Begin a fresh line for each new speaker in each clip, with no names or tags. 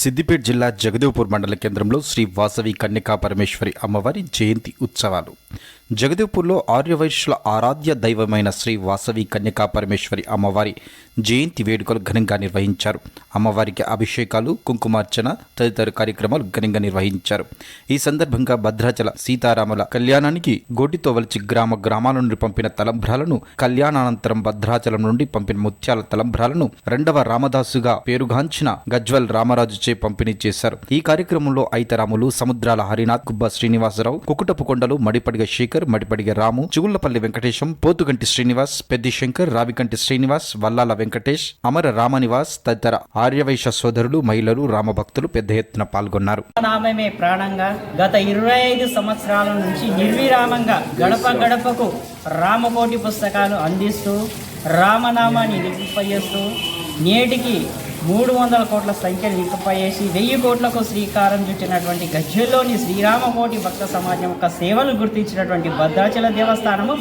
సిద్దిపేట జిల్లా జగదేవ్పూర్ మండల కేంద్రంలో శ్రీ వాసవి కన్యకా పరమేశ్వరి అమ్మవారి జయంతి ఉత్సవాలు. జగదేవ్పూర్లో ఆర్యవైశ్యుల ఆరాధ్య దైవమైన శ్రీ వాసవి కన్యకా పరమేశ్వరి అమ్మవారి జయంతి వేడుకలు ఘనంగా నిర్వహించారు. అమ్మవారికి అభిషేకాలు కుంకుమార్చన తదితర కార్యక్రమాలు ఘనంగా నిర్వహించారు. ఈ సందర్భంగా భద్రాచల సీతారాముల కళ్యాణానికి గోటితో వలిచి గ్రామ గ్రామాల నుండి పంపిన తలంబ్రాలను కళ్యాణానంతరం భద్రాచలం నుండి పంపిన ముత్యాల తలంబ్రాలను రెండవ రామదాసుగా పేరుగాంచిన గజ్వల్ రామరాజుచే పంపిణీ చేశారు. ఈ కార్యక్రమంలో ఐతరాములు సముద్రాల హరినాథ్ గుబ్బ శ్రీనివాసరావు కుకుటపు కొండలు మడిపడిగ శేఖర్ మడిపడిగ రాము చిగుళ్ళపల్లి వెంకటేశం పోతుగంటి శ్రీనివాస్ పెద్ది శంకర్ రావికంటి శ్రీనివాస్ వల్లాల వెంకటేష్ అమర రామనివాస్ తదితర ఆర్యవైశ్య సోదరులు మహిళలు రామభక్తులు పెద్ద ఎత్తున పాల్గొన్నారు.
నామమే ప్రాణంగా గత ఇరవై ఐదు సంవత్సరాల నుంచి నిర్విరామంగా గడప గడపకు రామకోటి పుస్తకాలు అందిస్తూ రామనామాన్ని నింపజేస్తూ నేటికి మూడు వందల కోట్ల సంఖ్యను నింపజేసి వెయ్యి కోట్లకు శ్రీకారం చుట్టినటువంటి గజ్జల్లోని శ్రీరామకోటి భక్త సమాజం యొక్క సేవలు గుర్తించినటువంటి భద్రాచల దేవస్థానము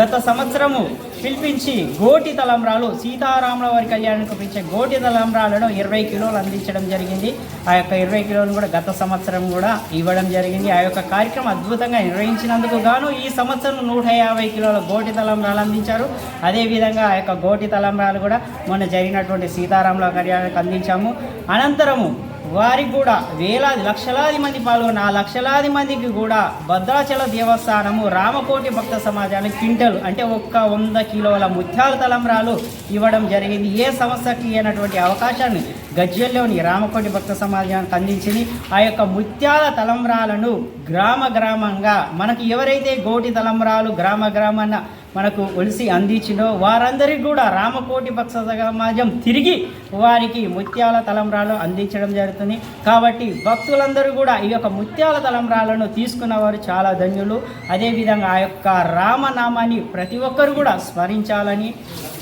గత సంవత్సరము పిలిపించి గోటి తలంబ్రాలు సీతారాముల వారి కళ్యాణానికి పిలిచే గోటి తలంబ్రాలను ఇరవై కిలోలు అందించడం జరిగింది. ఆ యొక్క ఇరవై కిలోలు కూడా గత సంవత్సరం కూడా ఇవ్వడం జరిగింది. ఆ యొక్క కార్యక్రమం అద్భుతంగా నిర్వహించినందుకు గాను ఈ సంవత్సరం నూట యాభై కిలోల గోటి తలంబ్రాలు అందించారు. అదేవిధంగా ఆ యొక్క గోటి తలంబ్రాలు కూడా మొన్న జరిగినటువంటి సీతారాముల కళ్యాణానికి అందించాము. అనంతరము వారికి కూడా వేలాది లక్షలాది మంది పాల్గొన్న ఆ లక్షలాది మందికి కూడా భద్రాచల దేవస్థానము రామకోటి భక్త సమాజానికి క్వింటల్ అంటే ఒక్క వంద కిలోల ముత్యాల తలంబ్రాలు ఇవ్వడం జరిగింది. ఏ సంస్థకి అయినటువంటి అవకాశాన్ని గజ్జల్లోని రామకోటి భక్త సమాజానికి అందించింది. ఆ యొక్క ముత్యాల తలంబ్రాలను గ్రామ గ్రామంగా మనకు ఎవరైతే గోటి తలంబ్రాలు గ్రామ గ్రామాన మనకు ఒలిసి అందించిందో వారందరికీ కూడా రామకోటి భక్త సమాజం తిరిగి వారికి ముత్యాల తలంబ్రాలు అందించడం జరుగుతుంది. కాబట్టి భక్తులందరూ కూడా ఈ యొక్క ముత్యాల తలంబ్రాలను తీసుకున్న వారు చాలా ధన్యులు. అదేవిధంగా ఆ యొక్క రామనామాన్ని ప్రతి ఒక్కరు కూడా స్మరించాలని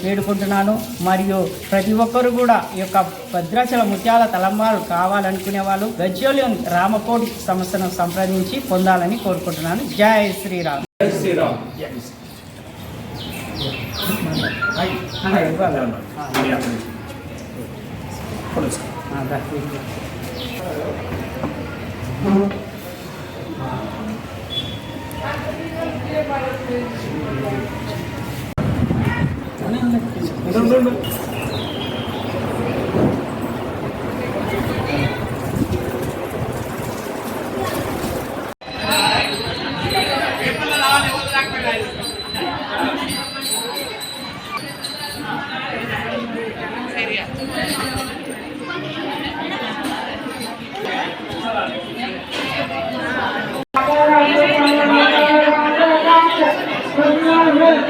వేడుకుంటున్నాను. మరియు ప్రతి ఒక్కరు కూడా ఈ యొక్క భద్రాచల ముత్యాల తలంబ్రాలు కావాలనుకునే వాళ్ళు గజ్జోలి రామకోటి సంస్థను సంప్రదించి పొందాలని కోరుకుంటున్నాను. జై శ్రీరామ్. ఇవ్వాలి. ఆ, దా.
जय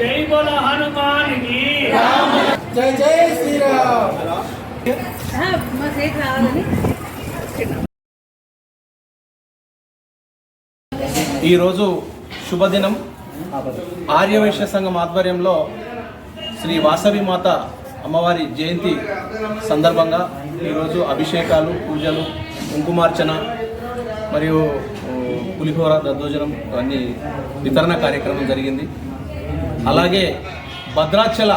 జై బోలో
జై జై శ్రీరామ్.
ఈరోజు శుభదినం. ఆర్యవైశ్య సంఘం ఆధ్వర్యంలో శ్రీ వాసవి మాత అమ్మవారి జయంతి సందర్భంగా ఈరోజు అభిషేకాలు పూజలు కుంకుమార్చన మరియు పులిహోర దద్దోజనం అన్ని వితరణ కార్యక్రమం జరిగింది. అలాగే భద్రాచల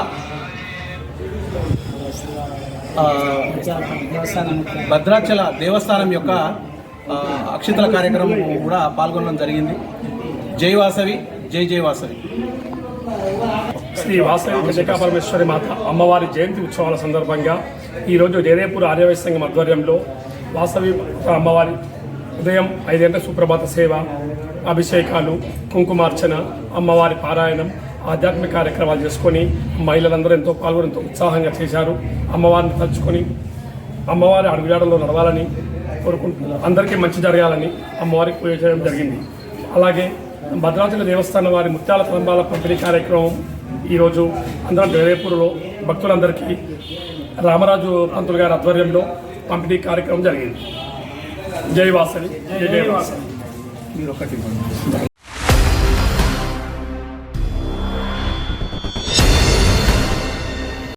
భద్రాచల దేవస్థానం యొక్క ఆ, అక్షితల కార్యక్రమం కూడా పాల్గొనడం జరిగింది. జై వాసవి జై జై వాసవి.
శ్రీ వాసవి కన్యకా పరమేశ్వరి మాత అమ్మవారి జయంతి ఉత్సవాల సందర్భంగా ఈరోజు జయదేపూర్ ఆర్యవైశ్య సంఘం ఆధ్వర్యంలో వాసవి అమ్మవారి ఉదయం ఐదు గంటల సుప్రభాత సేవ అభిషేకాలు కుంకుమార్చన అమ్మవారి పారాయణం ఆధ్యాత్మిక కార్యక్రమాలు చేసుకొని మహిళలందరూ ఎంతో పాల్గొని ఎంతో ఉత్సాహంగా చేశారు. అమ్మవారిని తలుచుకొని అమ్మవారి అడుగుజాడలో నడవాలని కోరుకుంటున్నారు. అందరికీ మంచి జరగాలని అమ్మవారికి పూజ చేయడం జరిగింది. అలాగే భద్రాచల దేవస్థానం వారి ముత్యాల తలంబాల పంపిణీ కార్యక్రమం ఈరోజు అందరం దేవేపూర్లో భక్తులందరికీ రామరాజు పంతులు గారి ఆధ్వర్యంలో పంపిణీ కార్యక్రమం జరిగింది. జై వాసవి. జై
మీరు ఒకటి